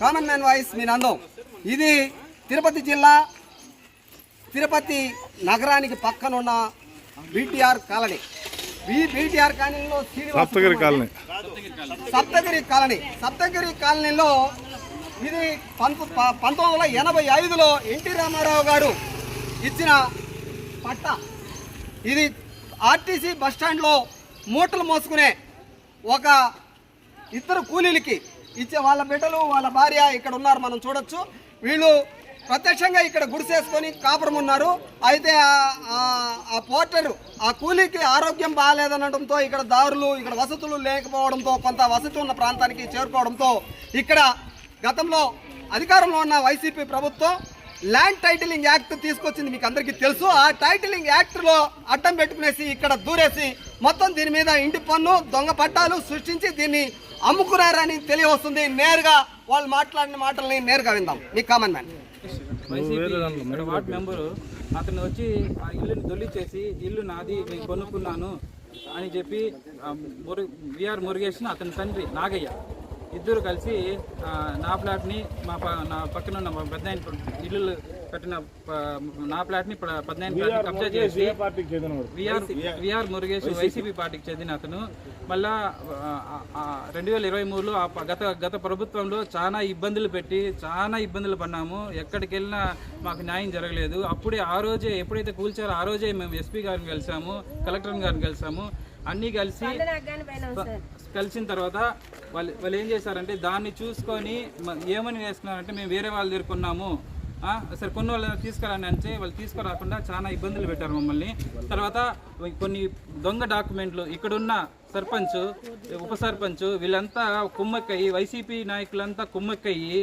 Common man voice మీ నందం. ఇది తిరుపతి జిల్లా తిరుపతి నగరానికి పక్కనున్న బీటీఆర్ కాలనీ. ఈ బీటీఆర్ కాలనీలో సప్తగిరి కాలనీ. సప్తగిరి కాలనీ. సప్తగిరి కాలనీలో ఇది పంత పంతొమ్మిది వందల ఎనభై ఐదులో ఎన్టీ రామారావు గారు ఇచ్చిన పట్ట. ఇది ఆర్టీసీ బస్ స్టాండ్లో మూటలు మోసుకునే ఒక ఇద్దరు కూలీలకి ఇచ్చే వాళ్ళ బిడ్డలు వాళ్ళ భార్య ఇక్కడ ఉన్నారు మనం చూడొచ్చు. వీళ్ళు ప్రత్యక్షంగా ఇక్కడ గుడిసేసుకొని కాపురం ఉన్నారు. అయితే ఆ- ఆ పోర్టరు ఆ కూలీకి ఆరోగ్యం బాగాలేదనడంతో ఇక్కడ దారులు ఇక్కడ వసతులు లేకపోవడంతో కొంత వసతి ఉన్న ప్రాంతానికి చేరుకోవడంతో ఇక్కడ గతంలో అధికారంలో ఉన్న వైసీపీ ప్రభుత్వం ల్యాండ్ టైటిలింగ్ యాక్ట్ తీసుకొచ్చింది మీకు అందరికీ తెలుసు. ఆ టైటిలింగ్ యాక్ట్లో అడ్డం పెట్టుకునేసి ఇక్కడ దూరేసి మొత్తం దీని మీద ఇంటి పన్ను దొంగ పట్టాలు సృష్టించి దీన్ని అమ్ముకున్నారని తెలియవస్తుంది. నేరుగా వాళ్ళు మాట్లాడిన మాటల్ని నేరుగా విందాం. మీ కామన్ మ్యాన్ వార్డ్ మెంబరు అతను వచ్చి ఆ ఇల్లుని దొల్లిచ్చేసి ఇల్లు నాది నేను కొనుక్కున్నాను అని చెప్పి విఆర్ మురుగేష్ని అతని తండ్రి నాగయ్య ఇద్దరు కలిసి ఆ, నా ప్లాట్ని మా ప నా పక్కన ఉన్న మా పెద్ద ఇల్లు కట్టిన నా ప్లాట్ని పెద్ద కబ్జా చేసి విఆర్ విఆర్ మురుగేష్ వైసీపీ పార్టీకి చెందిన అతను. మళ్ళా రెండు వేల ఇరవై మూడులో గత గత ప్రభుత్వంలో చాలా ఇబ్బందులు పెట్టి చాలా ఇబ్బందులు పడినాము ఎక్కడికి వెళ్ళినా మాకు న్యాయం జరగలేదు. అప్పుడే ఆ రోజే ఎప్పుడైతే కూల్చారో ఆ రోజే మేము ఎస్పీ గారిని కలిసాము కలెక్టర్ గారిని కలిసాము. అన్నీ కలిసి కలిసిన తర్వాత వాళ్ళు వాళ్ళు ఏం చేశారంటే దాన్ని చూసుకొని ఏమని వేసుకున్నారంటే మేము వేరే వాళ్ళు దగ్గరుకున్నాము సరే కొన్ని వాళ్ళని తీసుకురాని అంటే వాళ్ళు తీసుకురాకుండా చాలా ఇబ్బందులు పెట్టారు మమ్మల్ని. తర్వాత కొన్ని దొంగ డాక్యుమెంట్లు ఇక్కడున్న సర్పంచ్ ఉప సర్పంచ్ వీళ్ళంతా కుమ్మక్కయ్యి వైసీపీ నాయకులంతా కుమ్మక్కయ్యి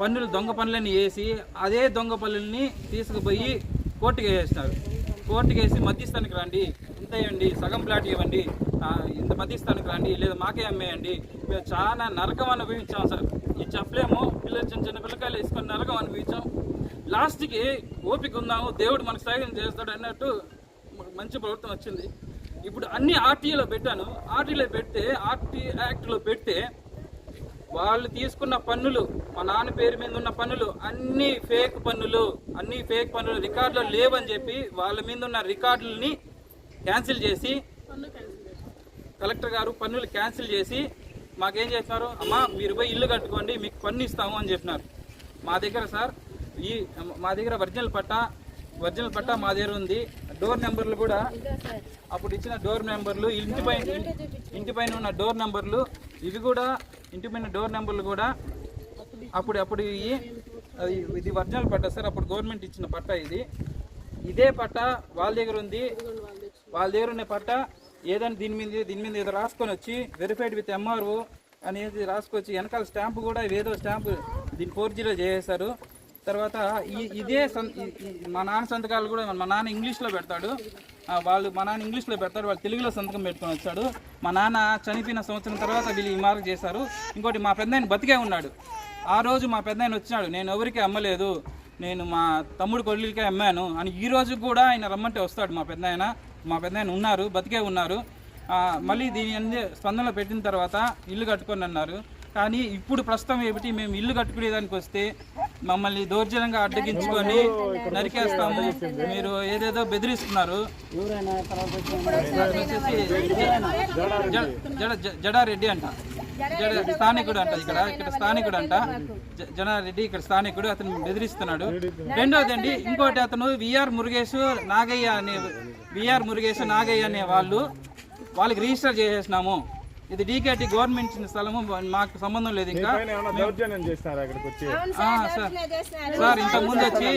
పన్నులు దొంగ పనులని వేసి అదే దొంగ పనులని తీసుకుపోయి కోర్టుకి వేసినారు కోర్టుకి వేసి మధ్యస్థానికి రండి ఇంత ఇవ్వండి సగం ప్లాట్ ఇవ్వండి ఇంత మధ్యస్థానికి రండి లేదా మాకే అమ్మేయండి. మేము చాలా నరకం అనుభవించాం సార్. ఈ చెప్పలేము పిల్లలు చిన్న చిన్న పిల్లకాయలు వేసుకొని నరకం అనుభవించాం. లాస్ట్కి ఓపిక ఉందాము దేవుడు మనకు సాయం చేస్తాడు అన్నట్టు మంచి ప్రభుత్వం వచ్చింది. ఇప్పుడు అన్ని ఆర్టీలో పెట్టాను. ఆర్టీలో పెడితే ఆర్టీ యాక్ట్లో పెడితే వాళ్ళు తీసుకున్న పన్నులు మా నాన్న పేరు మీద ఉన్న పన్నులు అన్ని ఫేక్ పన్నులు అన్ని ఫేక్ పన్నులు రికార్డులు లేవని చెప్పి వాళ్ళ మీద ఉన్న రికార్డులని క్యాన్సిల్ చేసి కలెక్టర్ గారు పన్నులు క్యాన్సిల్ చేసి మాకేం చేస్తున్నారు? అమ్మా మీరు పోయి ఇల్లు కట్టుకోండి మీకు పన్ను ఇస్తాము అని చెప్పినారు. మా దగ్గర సార్ ఈ మా దగ్గర ఒరిజినల్ పట్టా ఒరిజినల్ పట్టా మా దగ్గర ఉంది. డోర్ నెంబర్లు కూడా అప్పుడు ఇచ్చిన డోర్ నెంబర్లు ఇంటి పైన ఇంటి పైన ఉన్న డోర్ నెంబర్లు ఇవి కూడా ఇంటి పైన డోర్ నెంబర్లు కూడా అప్పుడు అప్పుడు ఇవి అది ఇది ఒరిజినల్ పట్ట సార్. అప్పుడు గవర్నమెంట్ ఇచ్చిన పట్ట ఇది. ఇదే పట్ట వాళ్ళ దగ్గర ఉంది. వాళ్ళ దగ్గర ఉన్న పట్ట ఏదైనా దీని మీద దీని మీద ఏదో రాసుకొని వచ్చి వెరిఫైడ్ విత్ ఎంఆర్ఓ అనేది రాసుకొచ్చి వెనకాల స్టాంపు కూడా ఏదో స్టాంపు దీని ఫోర్ జీరో చేసేసారు తర్వాత ఇదే మా నాన్న సంతకాలు కూడా మా నాన్న ఇంగ్లీష్లో పెడతాడు. వాళ్ళు మా నాన్న ఇంగ్లీష్లో పెడతాడు వాళ్ళు తెలుగులో సంతకం పెట్టుకొని వచ్చాడు. మా నాన్న చనిపోయిన సంవత్సరం తర్వాత వీళ్ళు ఈ మార్పు చేశారు. ఇంకోటి మా పెద్దాయన బతికే ఉన్నాడు. ఆ రోజు మా పెద్దాయన వచ్చినాడు. నేను ఎవరికి అమ్మలేదు. నేను మా తమ్ముడు కొడుకులకే అమ్మాను అని ఈ రోజు కూడా ఆయన రమ్మంటే వస్తాడు మా పెద్దాయన మా పెద్దాయన ఉన్నారు బతికే ఉన్నారు. మళ్ళీ దీని స్పందనలో పెట్టిన తర్వాత ఇల్లు కట్టుకొని అన్నారు. కానీ ఇప్పుడు ప్రస్తుతం ఏమిటి మేము ఇల్లు కట్టుకునేదానికి వస్తే మమ్మల్ని దౌర్జన్యంగా అడ్డగించుకొని నరికేస్తాము. మీరు ఏదేదో బెదిరిస్తున్నారు. వచ్చేసి జడ- జడ- జడ- జడారెడ్డి అంట. జడ స్థానికుడు అంట ఇక్కడ ఇక్కడ స్థానికుడు అంట. జనారెడ్డి ఇక్కడ స్థానికుడు అతను బెదిరిస్తున్నాడు. రెండోది అండి ఇంకోటి అతను విఆర్ మురుగేష్ నాగయ్య అనే విఆర్ మురుగేష్ నాగయ్య అనే వాళ్ళు వాళ్ళకి రిజిస్టర్ చేసేసినాము. ఇది డీకేటి గవర్నమెంట్ ఇచ్చిన స్థలము మాకు సంబంధం లేదు ఇంకా. Sir sir. ఇంతకు ముందు వచ్చి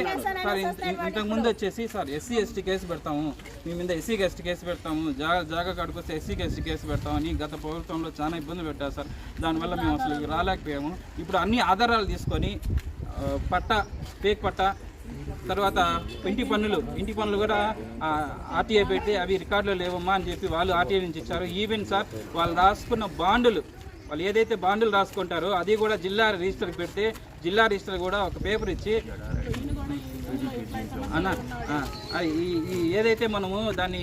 సార్ ఇంత- ఇంతకు ముందు వచ్చేసి సార్ ఎస్సీ ఎస్టీ కేసు పెడతాము. మీ మీద ఎస్సీ ఎస్టీ కేసు పెడతాము. జాగా జాగా కాడికొస్తే ఎస్సీ ఎస్టీ కేసు పెడతామని గత ప్రభుత్వంలో చాలా ఇబ్బంది పెట్టారు సార్. దానివల్ల మేము అసలు రాలేకపోయాము. ఇప్పుడు అన్ని ఆధారాలు తీసుకొని పట్ట ఫేక్ పట్ట తర్వాత ఇంటి పన్నులు ఇంటి పన్నులు కూడా ఆర్టీఐ పెట్టి అవి రికార్డులో లేవమ్మా అని చెప్పి వాళ్ళు ఆర్టీఐ నుంచి ఇచ్చారు. ఈవెన్ సార్ వాళ్ళు రాసుకున్న బాండులు వాళ్ళు ఏదైతే బాండులు రాసుకుంటారో అది కూడా జిల్లా రిజిస్టర్ పెడితే జిల్లా రిజిస్టర్ కూడా ఒక పేపర్ ఇచ్చి అన్న ఈ ఏదైతే మనము దాన్ని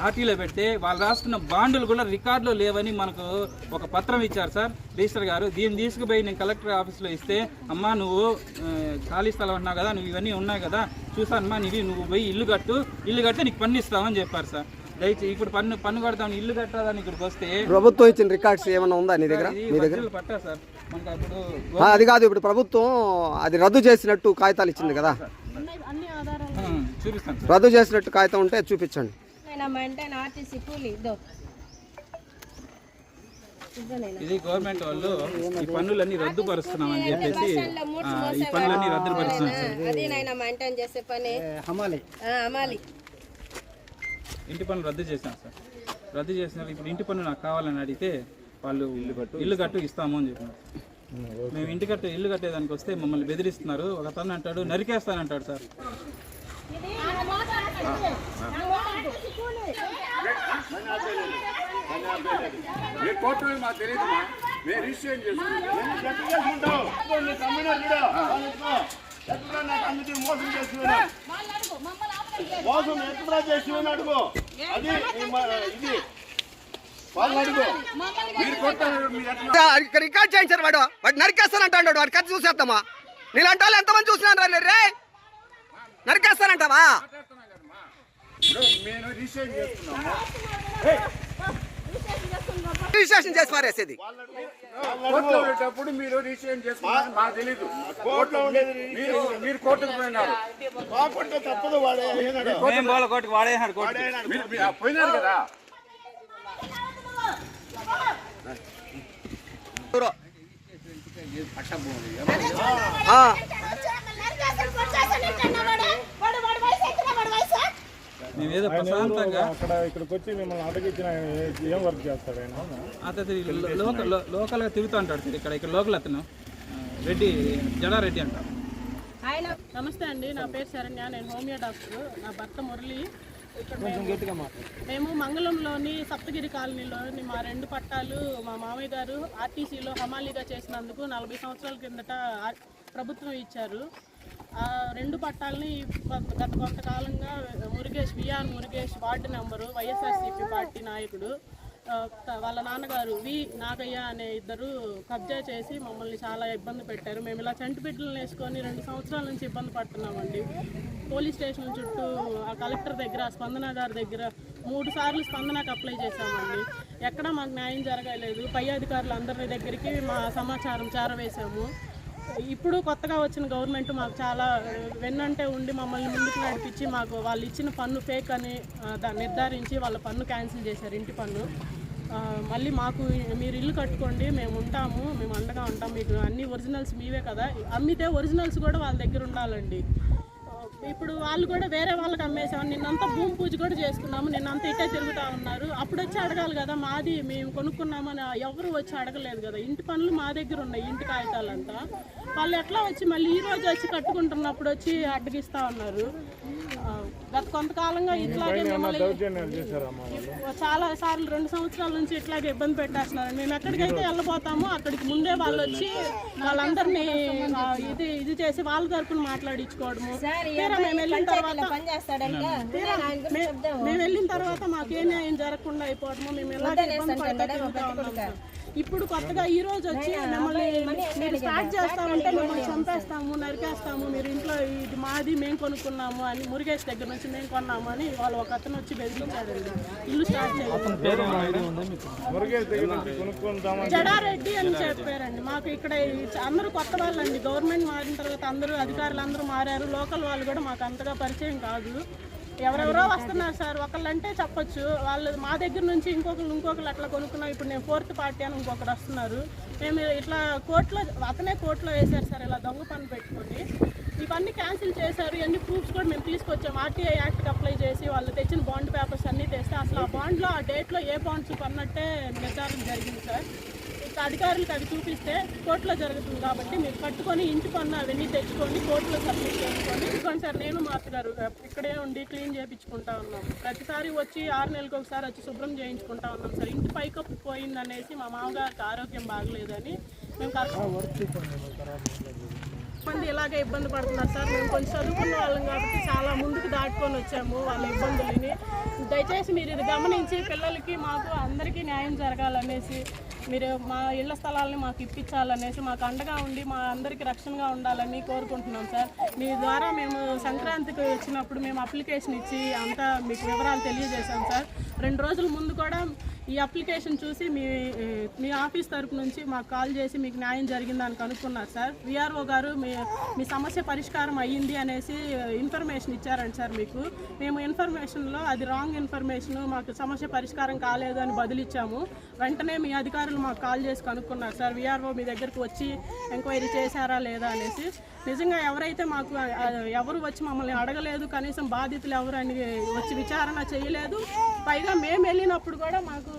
ఆర్టీలో పెడితే వాళ్ళు రాసుకున్న బాండ్లు కూడా రికార్డులో లేవని మనకు ఒక పత్రం ఇచ్చారు సార్ రిజిస్టర్ గారు. దీన్ని తీసుకుపోయి నేను కలెక్టర్ ఆఫీస్లో ఇస్తే అమ్మా నువ్వు ఖాళీ స్థలం అన్నావు కదా నువ్వు ఇవన్నీ ఉన్నాయి కదా చూసానమ్మా నీవి నువ్వు పోయి ఇల్లు కట్టు ఇల్లు కడితే నీకు పన్ను ఇస్తామని చెప్పారు సార్. దయచేసి ఇప్పుడు పన్ను పన్ను కడతామని ఇల్లు కట్టాలని ఇక్కడికి వస్తే ప్రభుత్వం ఇచ్చిన రికార్డ్స్ ఏమైనా ఉందా నీ దగ్గర? మీ దగ్గర? పట్టా సార్. మనకు అప్పుడు ఆ, అది కాదు ఇప్పుడు ప్రభుత్వం అది రద్దు చేసినట్టు కాగితాలు ఇచ్చింది కదా. రద్దు చేసినట్టు కాగితం ఉంటే చూపించండి. నేను మెయింటైన్ ఆర్టీసీ కూలి ఇదో. ఇది గవర్నమెంట్ వాళ్ళు ఈ పన్నులన్నీ రద్దుపరుస్తున్నామని చెప్పేసి ఆ, ఈ పన్నులన్నీ రద్దుపరుస్తున్నాం సార్. అది నాయన మెయింటైన్ చేసే పని. హమాలి. ఆ, అమాలి ఇంటి పన్ను రద్దు చేశాం సార్. రద్దు చేసినారు. ఇప్పుడు ఇంటి పన్ను నాకు కావాలని అడిగితే వాళ్ళు ఇల్లు కట్టు ఇల్లు కట్టు ఇస్తాము అని చెప్పినారు మేము ఇంటి కట్టు ఇల్లు కట్టేదానికి వస్తే మమ్మల్ని బెదిరిస్తున్నారు. ఒక తను అంటాడు నరికేస్తానంటాడు సార్. మీరు కోర్టు మాకు తెలియదుమా మేము రిజిస్ట్రేషన్ చేసుకుంటాం. మోసం ఎక్కడ చేసి అడుగు. అది ఇది. రికార్డ్ చేయించారు వాడు. వాడు నరికేస్తానంటాడు వాడు. కథ చూసేద్దామా నీలాంటి వాళ్ళు ఎంతమంది చూసినారు రే? నరికేస్తానంటావా? రిజిస్ట్రేషన్ చేసి పారేసేది. కోర్టులో ఉండేటప్పుడు మీరు రిజిస్ట్రేషన్ చేసుకున్నారు మాకు తెలీదు. కోర్టులో ఉండేది మీరు మీరు కోర్టుకు పోయినారు. కాకుంటే తప్పదు వాడే అయినాడు. మేము పోల కోటికి వాడేసాడు కోటి మీరు మీరు పోయినారు కదా. ఆ, ఎవరు ప్రశాంతంగా అక్కడ ఇక్కడికి వచ్చి మిమ్మల్ని అడగించిన ఆయన ఏ- ఏం వర్క్ చేస్తాడు ఆయన? అతను లోకల్ లోకల్గా తిరుగుతూ ఉంటాడు సార్ ఇక్కడ ఇక్కడ లోకల్ అతను. రెడ్డి జడారెడ్డి అంటారు. ఆయన నమస్తే అండి నా పేరు శరణ్య నేను హోమియో డాక్టర్. నా భర్త మురళి. ఇక్కడ మేము మంగళంలోని సప్తగిరి కాలనీలోని మా రెండు పట్టాలు మా మామయ్య గారు ఆర్టీసీలో హమాలీగా చేసినందుకు నలభై సంవత్సరాల కిందట ప్రభుత్వం ఇచ్చారు. ఆ రెండు పట్టాలని గత కొంతకాలంగా Murugesh VR Murugesh ward number YSRCP party నాయకుడు వాళ్ళ నాన్నగారు వి నాగయ్య అనే ఇద్దరు కబ్జా చేసి మమ్మల్ని చాలా ఇబ్బంది పెట్టారు. మేము ఇలా చంటి బిడ్డలను వేసుకొని రెండు సంవత్సరాల నుంచి ఇబ్బంది పడుతున్నామండి. పోలీస్ స్టేషన్ చుట్టూ ఆ కలెక్టర్ దగ్గర స్పందన గారి దగ్గర మూడు సార్లు స్పందనకు అప్లై చేశామండి. ఎక్కడ మాకు న్యాయం జరగలేదు. పై అధికారులు అందరి దగ్గరికి మా సమాచారం చేరవేశాము. ఇప్పుడు కొత్తగా వచ్చిన గవర్నమెంట్ మాకు చాలా వెన్నంటే ఉండి మమ్మల్ని ముందుకు నడిపించి మాకు వాళ్ళు ఇచ్చిన పన్ను ఫేక్ అని నిర్ధారించి వాళ్ళ పన్ను క్యాన్సిల్ చేశారు ఇంటి పన్ను. మళ్ళీ మాకు మీరు ఇల్లు కట్టుకోండి మేము ఉంటాము మేము అండగా ఉంటాం మీకు అన్ని ఒరిజినల్స్ మీవే కదా. అమ్మితే ఒరిజినల్స్ కూడా వాళ్ళ దగ్గర ఉండాలండి. ఇప్పుడు వాళ్ళు కూడా వేరే వాళ్ళకి అమ్మేసాం. నిన్నంతా భూమి పూజ కూడా చేసుకున్నాము. నిన్నంతా ఇట్టే తిరుగుతా ఉన్నారు. అప్పుడు వచ్చి అడగాలి కదా మాది మేము కొనుక్కున్నామని ఎవరు వచ్చి అడగలేదు కదా. ఇంటి పనులు మా దగ్గర ఉన్నాయి ఇంటి కాగితాలంతా. వాళ్ళు ఎట్లా వచ్చి మళ్ళీ ఈ రోజు వచ్చి కట్టుకుంటున్నప్పుడు వచ్చి అడ్డగిస్తా ఉన్నారు? గత కొంతకాలంగా ఇట్లాగే మిమ్మల్ని చాలా సార్లు రెండు సంవత్సరాల నుంచి ఇట్లాగే ఇబ్బంది పెట్టేస్తున్నారు. మేము ఎక్కడికైతే వెళ్ళబోతామో అక్కడికి ముందే వాళ్ళు వచ్చి వాళ్ళందరినీ ఇది ఇది చేసి వాళ్ళ తరపున మాట్లాడించుకోవడము. తీరా మేము వెళ్ళిన తర్వాత మేము వెళ్ళిన తర్వాత మాకు ఏ న్యాయం జరగకుండా అయిపోవడము. మేము ఇలాగే ఇబ్బంది. ఇప్పుడు కొత్తగా ఈ రోజు వచ్చి మిమ్మల్ని మీరు స్టార్ట్ చేస్తామంటే మిమ్మల్ని చంపేస్తాము నరికేస్తాము మీరు ఇంట్లో ఇది మాది మేము కొనుక్కున్నాము అని మురుగేష్ దగ్గర నుంచి మేము కొన్నాము అని వాళ్ళు ఒక అతను వచ్చి బెదిరించాడండి. ఇల్లు స్టార్ట్ చేయాలి. జడారెడ్డి అని చెప్పారండి. మాకు ఇక్కడ అందరూ కొత్త వాళ్ళండి. గవర్నమెంట్ మారిన తర్వాత అందరూ అధికారులు అందరూ మారారు. లోకల్ వాళ్ళు కూడా మాకు అంతగా పరిచయం కాదు. ఎవరెవరో వస్తున్నారు సార్. ఒకళ్ళంటే చెప్పొచ్చు. వాళ్ళు మా దగ్గర నుంచి ఇంకొకరు ఇంకొకరు అట్లా కొనుక్కున్నాం. ఇప్పుడు నేను ఫోర్త్ పార్టీ అని ఇంకొకరు వస్తున్నారు. మేము ఇట్లా కోర్టులో అతనే కోర్టులో వేశారు సార్ ఇలా దొంగ పని పెట్టుకొని. ఇవన్నీ క్యాన్సిల్ చేశారు. ఇవన్నీ ప్రూఫ్స్ కూడా మేము తీసుకొచ్చాం. ఆర్టీఐ యాక్ట్కి అప్లై చేసి వాళ్ళు తెచ్చిన బాండ్ పేపర్స్ అన్నీ తెస్తే అసలు ఆ బాండ్లో ఆ డేట్లో ఏ బాండ్స్ కొన్నట్టే నిర్ధారణ జరిగింది సార్. అధికారులకు అవి చూపిస్తే కోర్టులో జరుగుతుంది కాబట్టి మీరు కట్టుకొని ఇంటి పన్ను అవన్నీ తెచ్చుకొని కోర్టులో సబ్మిట్ చేసుకొని ఇదిగోండి సార్ నేను మాట్లాడారు ఇక్కడే ఉండి క్లీన్ చేయించుకుంటా ఉన్నాం. ప్రతిసారి వచ్చి ఆరు నెలలకు ఒకసారి వచ్చి శుభ్రం చేయించుకుంటా ఉన్నాం సార్. ఇంటి పైకప్పు పోయిందనేసి మా మామగారికి ఆరోగ్యం బాగలేదని మేము కరెక్ట్ మంది ఇలాగే ఇబ్బంది పడుతున్నారు సార్. మేము కొంచెం చదువుకున్న వాళ్ళం కాబట్టి చాలా ముందుకు దాటుకొని వచ్చాము వాళ్ళ ఇబ్బందులని. దయచేసి మీరు ఇది గమనించి పిల్లలకి మాకు అందరికీ న్యాయం జరగాలనేసి మీరు మా ఇళ్ళ స్థలాలని మాకు ఇప్పించాలనేసి మాకు అండగా ఉండి మా అందరికీ రక్షణగా ఉండాలని కోరుకుంటున్నాం సార్. మీ ద్వారా మేము సంక్రాంతికి వచ్చినప్పుడు మేము అప్లికేషన్ ఇచ్చి అంతా మీకు వివరాలు తెలియజేశాం సార్. రెండు రోజుల ముందు కూడా ఈ అప్లికేషన్ చూసి మీ మీ ఆఫీస్ తరపు నుంచి మాకు కాల్ చేసి మీకు న్యాయం జరిగిందని కనుక్కున్నారు సార్. విఆర్ఓ గారు మీ మీ సమస్య పరిష్కారం అయ్యింది అనేసి ఇన్ఫర్మేషన్ ఇచ్చారండి సార్ మీకు. మేము ఇన్ఫర్మేషన్లో అది రాంగ్ ఇన్ఫర్మేషన్ మాకు సమస్య పరిష్కారం కాలేదు అని బదులిచ్చాము వెంటనే మీ అధికారులు మాకు కాల్ చేసి కనుక్కున్నారు సార్. విఆర్ఓ మీ దగ్గరకు వచ్చి ఎంక్వైరీ చేశారా లేదా అనేసి. నిజంగా ఎవరైతే మాకు ఎవరు వచ్చి మమ్మల్ని అడగలేదు కనీసం బాధితులు ఎవరు అని వచ్చి విచారణ చేయలేదు. పైగా మేము వెళ్ళినప్పుడు కూడా మాకు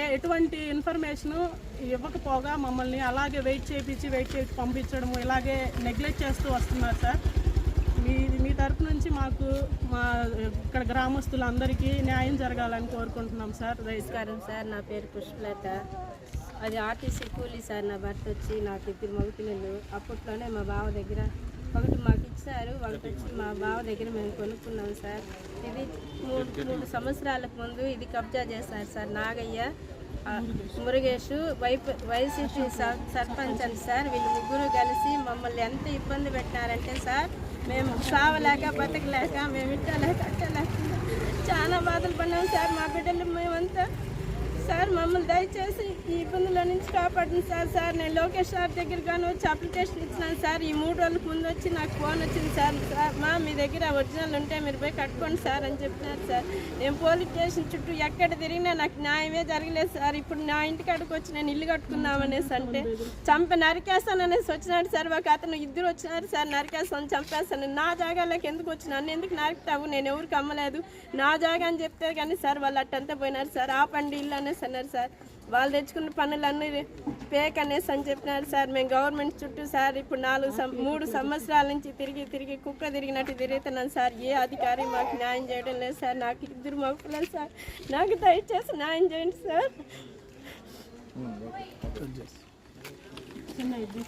ఏ ఎటువంటి ఇన్ఫర్మేషన్ ఇవ్వకపోగా మమ్మల్ని అలాగే వెయిట్ చేయించి వెయిట్ చేసి పంపించడము ఇలాగే నెగ్లెక్ట్ చేస్తూ వస్తున్నారు సార్. మీ మీ తరపు నుంచి మాకు మా ఇక్కడ గ్రామస్తులందరికీ న్యాయం జరగాలని కోరుకుంటున్నాం సార్. నమస్కారం సార్ నా పేరు పుష్పలత. అది ఆర్టీసీ కూలీ సార్ నా భర్త వచ్చి నాకు ఇద్దరు మగపిల్లలు. అప్పట్లోనే మా బావ దగ్గర ఒకటి మాకు ఇచ్చారు ఒకటి వచ్చి మా బావ దగ్గర మేము కొనుక్కున్నాం సార్. ఇది మూడు మూడు సంవత్సరాలకు ముందు ఇది కబ్జా చేశారు సార్ నాగయ్య మురుగేష్ వైపు వైసీపీ సర్పంచ్ అని సార్. వీళ్ళు ముగ్గురు కలిసి మమ్మల్ని ఎంత ఇబ్బంది పెట్టినారంటే సార్ మేము సావలేక బతకలేక మేము ఇట్టలేక అట్టలేక చాలా బాధలు పడినాం సార్. మా బిడ్డలు మేమంతా సార్ మమ్మల్ని దయచేసి ఈ ఇబ్బందుల నుంచి కాపాడండి సార్. సార్ నేను లోకేష్ సార్ దగ్గర కానీ వచ్చి అప్లికేషన్ ఇచ్చినాను సార్. ఈ మూడు రోజులకు ముందు వచ్చి నాకు ఫోన్ వచ్చింది సార్. సార్ మా మీ దగ్గర ఒరిజినల్ ఉంటే మీరు పోయి కట్టుకోండి సార్ అని చెప్పినారు సార్. నేను పోలీస్ స్టేషన్ చుట్టూ ఎక్కడ తిరిగినా నాకు న్యాయమే జరగలేదు సార్. ఇప్పుడు నా ఇంటికాడికి వచ్చి నేను ఇల్లు కట్టుకుందామనేసి అంటే చంప నరికేస్తాననేసి వచ్చినాడు సార్. ఒక అతను ఇద్దరు వచ్చినారు సార్. నరికేస్తాను చంపేస్తాను. నా జాగాలోకి ఎందుకు వచ్చినాను ఎందుకు నరికితావు? నేను ఎవరికి అమ్మలేదు. నా జాగా అని చెప్తే కానీ సార్ వాళ్ళు అట్టంతా పోయినారు సార్. ఆ పండి ఇల్లు అనేసి అన్నారు సార్. వాళ్ళు తెచ్చుకున్న పనులన్నీ పేక్ అనేసి అని చెప్పినారు సార్. మేము గవర్నమెంట్ చుట్టూ సార్ ఇప్పుడు నాలుగు సం- మూడు సంవత్సరాల నుంచి తిరిగి తిరిగి కుక్క తిరిగినట్టు తిరుగుతున్నాను సార్. ఏ అధికారి మాకు న్యాయం చేయడం లేదు సార్. నాకు ఇద్దరు మగపిల్లలు సార్. నాకు దయచేసి న్యాయం చేయండి సార్. చిన్న ఇది.